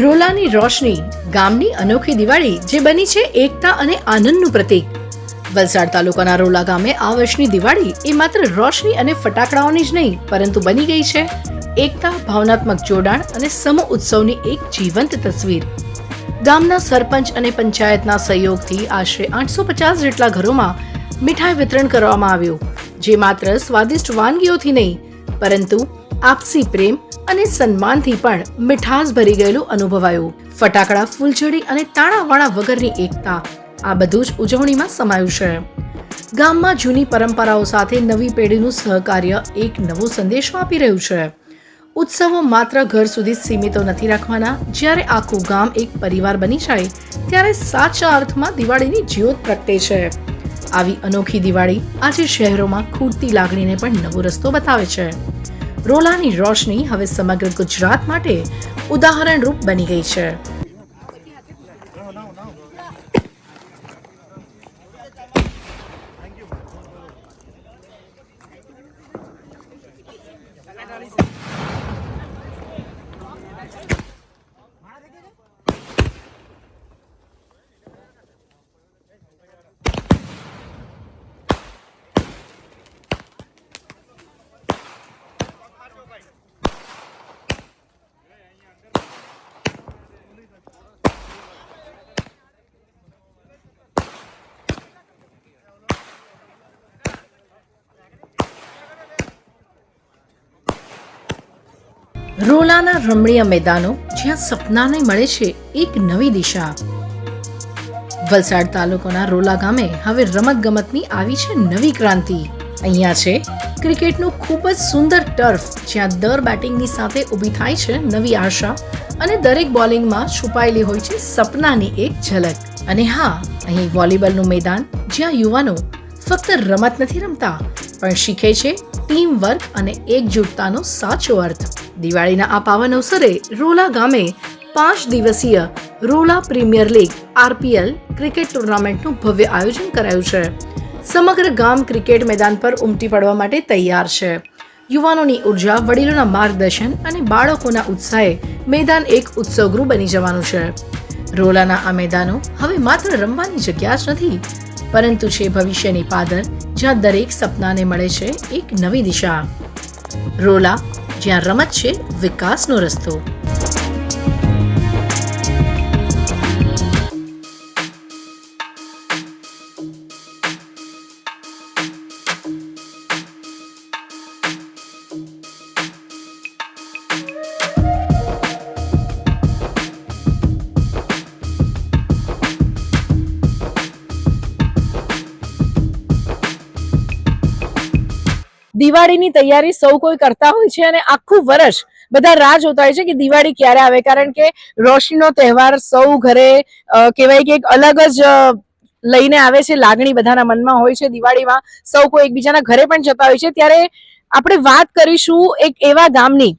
રોલાની રોશની, ગામની અનોખી દિવાળી જે બની છે એકતા અને આનંદનું પ્રતીક. વલસાડ તાલુકાના રોલા ગામે આ વર્ષની દિવાળી એ માત્ર રોશની અને ફટાકડાઓની જ નહીં, પરંતુ બની ગઈ છે એકતા, ભાવનાત્મક જોડાણ અને સમ ઉત્સવની એક જીવંત તસવીર. ગામના સરપંચ અને પંચાયતના સહયોગથી આશરે આઠસો પચાસ જેટલા ઘરોમાં મીઠાઈ વિતરણ કરવામાં આવ્યું, જે માત્ર સ્વાદિષ્ટ વાનગીઓથી નહીં, પરંતુ આપસી પ્રેમ અને સન્માનથી પણ મીઠાસ ભરી ગયેલું અનુભવાયું. ફટાકડા ફૂલઝડી અને તાણાવાળા વગરની એકતા, આ બધું જ ઉજવણીમાં સમાયું છે. ગામમાં જૂની પરંપરાઓ સાથે નવી પેઢીનું સહકાર્ય એક નવો સંદેશો આપી રહ્યું છે. ઉત્સવો માત્ર ઘર સુધી સીમિત નથી રાખવાના. જ્યારે આખું ગામ એક પરિવાર બની જાય, ત્યારે સાચા અર્થમાં દિવાળીની જ્યોત પ્રગટે છે. આવી અનોખી દિવાળી આજે શહેરોમાં ખૂટતી લાગણીને પણ નવો રસ્તો બતાવે છે. રોલાની રોશની હવે સમગ્ર ગુજરાત માટે ઉદાહરણરૂપ બની ગઈ છે. રોલાના રમણીય મેદાનો જ્યાં સપનાને મળે છે એક નવી દિશા. વલસાડ તાલુકાના રોલા ગામે હવે રમત ગમતની આવી છે નવી ક્રાંતિ. અહીંયા છે ક્રિકેટનું ખૂબ જ સુંદર ટર્ફ, જ્યાં દર બેટિંગની સાથે ઊભી થાય છે નવી આશા અને દરેક બોલિંગમાં છુપાયેલી હોય છે સપનાની એક ઝલક. અને હા, અહીં વોલીબોલનું મેદાન, જ્યાં યુવાનો ફક્ત રમત નથી રમતા, પણ શીખે છે ટીમ વર્ક અને એકજૂટતાનો સાચો અર્થ. દિવાળીના આ પાવન અવસરે રોલા ગામે પાંચ દિવસીય Rola premier league RPL cricket ટુર્નામેન્ટનું ભવ્ય આયોજન કરાયું છે. સમગ્ર ગામ ક્રિકેટ મેદાન પર ઉમટી પડવા માટે તૈયાર છે. યુવાનોની ઊર્જા, વડીલોના માર્ગદર્શન અને બાળકોના ઉત્સાહે મેદાન એક ઉત્સવગૃહ બની જવાનું છે. રોલાના આ મેદાનો હવે માત્ર રમવાની જગ્યા જ નથી, પરંતુ છે ભવિષ્યની પાદર, જ્યાં દરેક સપનાને મળે છે એક નવી દિશા. રોલા જ્યાં રમત છે વિકાસનો રસ્તો. દિવાળીની તૈયારી સૌ કોઈ કરતા હોય છે અને આખું વર્ષ બધા રાહ જોતા હોય છે કે દિવાળી ક્યારે આવે. કારણ કે રોશનીનો તહેવાર સૌ ઘરે કહેવાય કે એક અલગ જ લઈને આવે છે. લાગણી બધાના મનમાં હોય છે દિવાળીમાં. સૌ કોઈ એકબીજાના ઘરે પણ જતા હોય છે. ત્યારે આપણે વાત કરીશું એક એવા ગામની.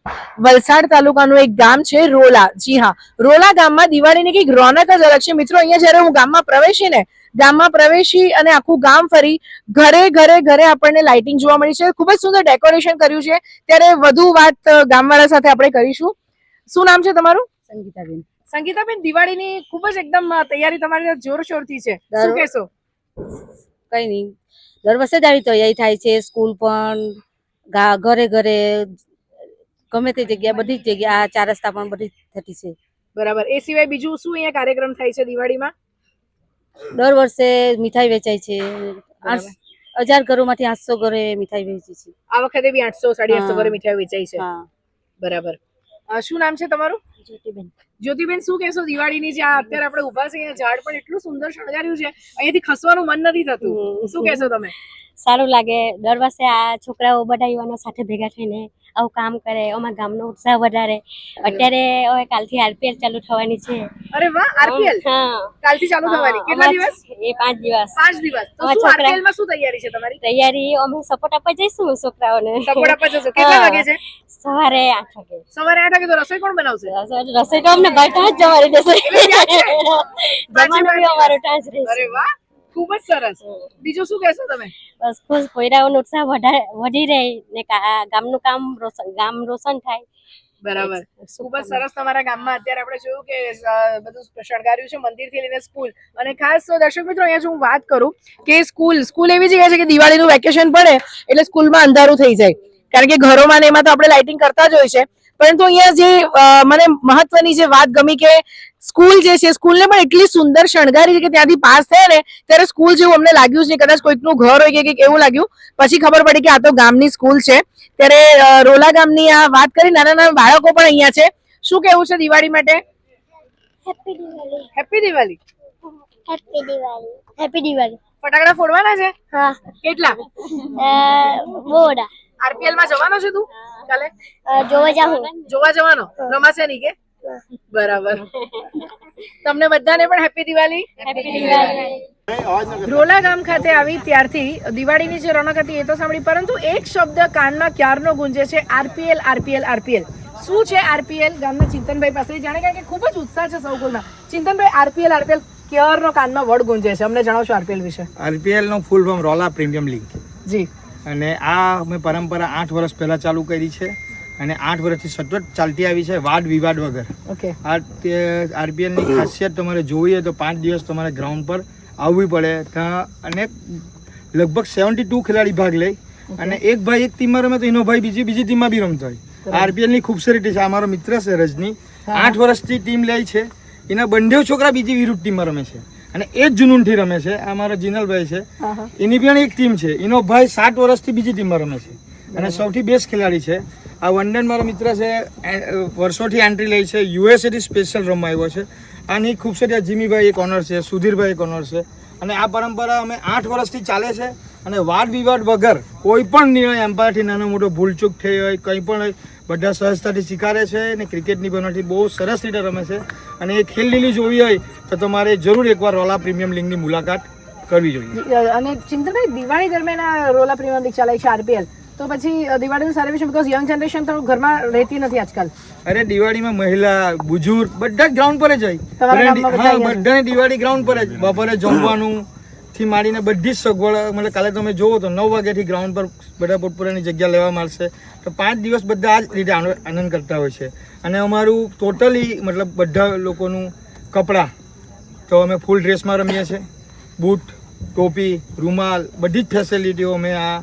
વલસાડ તાલુકાનું એક ગામ છે રોલા. જી હા. રોલા ગામમાં દિવાળીની કંઈક રોનક જ અલગ છે. મિત્રો, અહીંયા જ્યારે હું ગામમાં પ્રવેશી ને ગામમાં પ્રવેશી અને આખું ગામ ફરી ઘરે ઘરે ઘરે આપણને લાઇટિંગ જોવા મળી છે. ખૂબ જ સુંદર ડેકોરેશન કર્યું છે. ત્યારે વધુ વાત ગામવાળા સાથે આપણે કરીશું. શું નામ છે તમારું? સંગીતાબેન. સંગીતાબેન દિવાળીની ખૂબ જ એકદમ તૈયારી તમારી જોરશોરથી છે. શું કહેશો? કઈ નહીં દર વર્ષે જ આવી તૈયારી થાય છે. સ્કૂલ પણ ઘરે ઘરે ગમે તે જગ્યા બધી જ જગ્યા આ ચાર રસ્તા પણ બધી જ થતી છે. બરાબર. એ સિવાય બીજું શું અહીંયા કાર્યક્રમ થાય છે દિવાળીમાં? દર વર્ષે મીઠાઈ વેચાય છે હજાર ઘરોમાંથી આઠસો ઘરે મીઠાઈ વેચી છે. આ વખતે બી આઠસો સાડી આઠસો ઘરે મીઠાઈ વેચાઈ છે. બરાબર. શું નામ છે તમારું? જ્યોતિબેન. જ્યોતિબેન શું કહેશો દિવાળીની જે અત્યારે આપણે ઊભા છે ઝાડ પણ એટલું સુંદર શણગાર્યું છે અહીંયાથી ખસવાનું મન નથી થતું. શું કહેશો તમે? સારું લાગે. દર વર્ષે આ છોકરાઓ બધા યુવાનો સાથે ભેગા થઈને આવું કામ કરે અમારા ગામનો ઉત્સાહ વધારે. અત્યારે હવે કાલથી આરપીએલ ચાલુ થવાની છે. અરે વાહ આરપીએલ? હા. કાલથી ચાલુ થવાની. કેટલા દિવસ? એ પાંચ દિવસ. પાંચ દિવસ. તો શું આરપીએલમાં શું તૈયારી છે તમારી? તૈયારી અમે સપોર્ટ આપવા જઈશું છોકરાઓને. સપોર્ટ આપવા જઈશું. કેટલા વાગે છે? સવારે આઠ વાગે. સવારે આઠ વાગે તો રસોઈ કોણ બનાવશે? રસોઈ તો અમને ત્યાં જ જવાની દેશે જમવાનું બી અમારું ત્યાં જ રહેશે. અરે વાહ. ખૂબ જ સરસ. બીજું શું કહેશો તમે? બસ ખુશ. પોયરાઓનો ઉત્સાહ વધારે વધી રહે ને ગામનું કામ રોશન ગામ રોશન થાય. બરાબર. ખૂબ જ સરસ તમારા ગામમાં અત્યારે આપણે જોયું કે બધું શણગાર્યું છે મંદિરથી લઈને સ્કૂલ. અને ખાસ તો દર્શક મિત્રો અહીંયા જો હું વાત કરું કે સ્કૂલ સ્કૂલ એવી જગ્યા છે કે દિવાળીનું વેકેશન પડે એટલે સ્કૂલમાં અંધારું થઈ જાય. કારણ કે ઘરોમાં ને એમાં તો આપણે લાઇટિંગ કરતા જ હોય છે. પરંતુ અહીંયા જે મને મહત્વની જે વાત ગમી કે સ્કૂલ જે છે સ્કૂલને પણ એટલી સુંદર શણગારી છે કે ત્યાંથી પાસ થયા ને ત્યારે સ્કૂલ જેવું અમને લાગ્યું છે કદાચ કોઈકનું ઘર હોય કે એવું લાગ્યું. પછી ખબર પડી કે આ તો ગામની સ્કૂલ છે. ત્યારે રોલા ગામની આ વાત કરી. નાના નાના બાળકો પણ અહીંયા છે. શું કેવું છે દિવાળી માટે? Happy Diwali happy Diwali happy Diwali happy Diwali ફટાકડા ફોડવાના છે? હા. કેટલા? બોડા આરપીએલમાં જવાનો છે તું? કાલે? જોવા જાઉં. જોવા જવાનો? રમાશે નહીં કે? બરાબર. તમને બધાને પણ હેપી દિવાળી હેપી દિવાળી રોલા ગામ ખાતે આવી ત્યારથી દિવાળીની જે રોનક હતી એ તો સાંભળી પરંતુ એક શબ્દ કાનમાં ક્યારનો ગુંજે છે? RPL RPL RPL. શું છે આરપીએલ? ગામના ચિંતનભાઈ પાસે જાણે કારણ કે ખૂબ જ ઉત્સાહ છે સૌ કોઈમાં. ચિંતનભાઈ આરપીએલ આરપીએલ ક્યારનો કાનમાં વડ ગુંજે છે? અમને જણાવશો આરપીએલ વિશે. આરપીએલ નો full form Rola premium league. જી. અને આ અમે પરંપરા આઠ વર્ષ પહેલા ચાલુ કરી છે. અને આઠ વર્ષથી સતત ચાલતી આવી છે વાદ વિવાદ વગર. ઓકે આ આરપીએલની ખાસિયત તમારે જોઈએ તો પાંચ દિવસ તમારે ગ્રાઉન્ડ પર આવવી પડે. ત્યાં અને લગભગ સેવન્ટી ટુ ખેલાડી ભાગ લે. અને એક ભાઈ એક ટીમમાં રમે તો એનો ભાઈ બીજી બીજી ટીમમાં બી રમતો હોય. આરપીએલની ખૂબસૂરતી છે. અમારો મિત્ર છે રજની. આઠ વર્ષથી ટીમ લે છે. એના બંને છોકરા બીજી વિરુદ્ધ ટીમમાં રમે છે. અને એ જ જુનૂનથી રમે છે. આ મારો જીનલભાઈ છે. એની પણ એક ટીમ છે. એનો ભાઈ સાત વર્ષથી બીજી ટીમમાં રમે છે. અને સૌથી બેસ્ટ ખેલાડી છે. આ વંડન મારો મિત્ર છે વર્ષોથી એન્ટ્રી લે છે, યુએસએથી સ્પેશિયલ રમવા આવ્યો છે. આની ખૂબસૂરત આ જીમીભાઈ એક ઓનર છે, સુધીરભાઈ એક ઓનર છે. અને આ પરંપરા અમે આઠ વર્ષથી ચાલે છે અને વાદ વિવાદ વગર કોઈ પણ નિર્ણય એમ્પાયરથી નાનો મોટો ભૂલચૂક થઈ હોય, કંઈ પણ હોય, બધા સહજતાથી સ્વીકારે છે અને ક્રિકેટની બનાવથી બહુ સરસ રીતે રમે છે. અને એ ખેલ લીલી જોવી હોય તો તમારે જરૂર એકવાર રોલા પ્રીમિયમ લીગની મુલાકાત કરવી જોઈએ. અને ચિંતનભાઈ, દિવાળી દરમિયાન રોલા પ્રીમિયમ લીગ ચાલે છે, આરપીએલ. તો પછી દિવાળીનું સેલિબ્રેશન બીકોઝ યંગ જનરેશન તો ઘરમાં રહેતી નથી આજકાલ. અરે દિવાળીમાં મહિલા બુજુર્ગ બધા જ ગ્રાઉન્ડ પર જ હોય? બધાને દિવાળી ગ્રાઉન્ડ પર જ. બપોરે જમવાનું થી માંડીને બધી જ સગવડ મતલબ કાલે તમે જોવો તો નવ વાગ્યાથી ગ્રાઉન્ડ પર બધા પોતપોતાની જગ્યા લેવા મળશે તો પાંચ દિવસ બધા આ જ રીતે આનંદ કરતા હોય છે. અને અમારું ટોટલી મતલબ બધા લોકોનું કપડાં. તો અમે ફૂલ ડ્રેસમાં રમીએ છીએ. બૂટ ટોપી રૂમાલ બધી જ ફેસિલિટીઓ અમે આ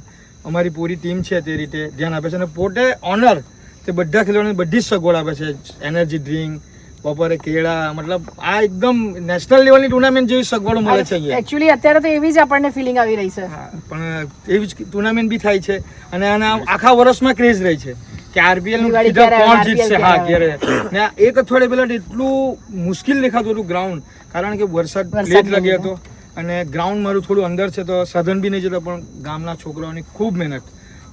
અમારી પૂરી ટીમ છે તે રીતે ધ્યાન આપે છે અને પોતે ઓનર તે બધા ખેલાડીઓને બધી જ સગવડ આપે છે. એનર્જી ડ્રિંક બપોરે કેળા મતલબ આ એકદમ નેશનલ લેવલની ટુર્નામેન્ટ જેવી સગવડો મળે છે એકચ્યુઅલી અત્યારે તો એવી જ આપણને ફિલિંગ આવી રહી છે. પણ એવી જ ટુર્નામેન્ટ બી થાય છે અને આના આખા વર્ષમાં ક્રેઝ રહી છે કે આરપીએલનું કીધા કોણ જીતશે? હા ક્યારે? ને એક અઠવાડિયે પહેલા એટલું મુશ્કેલ દેખાતું હતું ગ્રાઉન્ડ કારણ કે વરસાદ વરસાદ લેટ લાગ્યો હતો. અને ગ્રાઉન્ડ મારું થોડું અંદર છે તો સાધન બી નહીં જતા પણ ગામના છોકરાઓની ખૂબ મહેનત.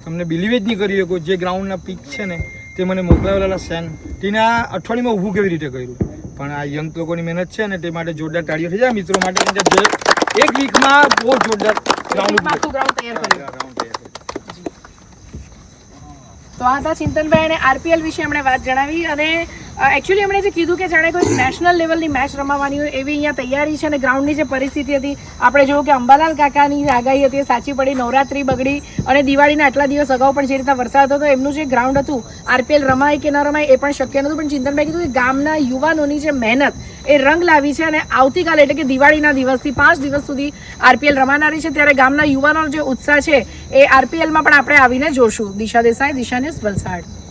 તમને બિલીવ જ નહીં કરી શકો જે ગ્રાઉન્ડના પીક છે ને તે મને મોકલાવેલા સેન તેને આ અઠવાડિયામાં ઊભું કેવી રીતે કર્યું? પણ આ યંગ લોકોની મહેનત છે ને તે માટે જોરદાર તાળીઓ થઈ જાય. મિત્રો માટે એક વીકમાં બહુ જોરદાર ગ્રાઉન્ડ તૈયાર. તો આ હતા ચિંતનભાઈ અને આરપીએલ વિશે એમણે વાત જણાવી અને એકચ્યુઅલી એમણે જે કીધું કે જાણે કોઈ નેશનલ લેવલની મેચ રમાવાની હોય એવી અહીંયા તૈયારી છે અને ગ્રાઉન્ડની જે પરિસ્થિતિ હતી, આપણે જોયું કે અંબાલાલ કાકાની આગાહી હતી એ સાચી પડી, નવરાત્રી બગડી અને દિવાળીના આટલા દિવસ અગાઉ પણ જે રીતના વરસાદ હતો, એમનું જે ગ્રાઉન્ડ હતું, આરપીએલ રમાય કે ન રમાય એ પણ શક્ય નહોતું, પણ ચિંતનભાઈ કીધું કે ગામના યુવાનોની જે મહેનત એ રંગ લાવી છે અને આવતીકાલે એટલે કે દિવાળીના દિવસથી પાંચ દિવસ સુધી આરપીએલ રમાનારી છે, ત્યારે ગામના યુવાનોનો જે ઉત્સાહ છે એ આરપીએલમાં પણ આપણે આવીને જોશું. દિશા દેસાઈ, દિશા ન્યૂઝ વલસાડ.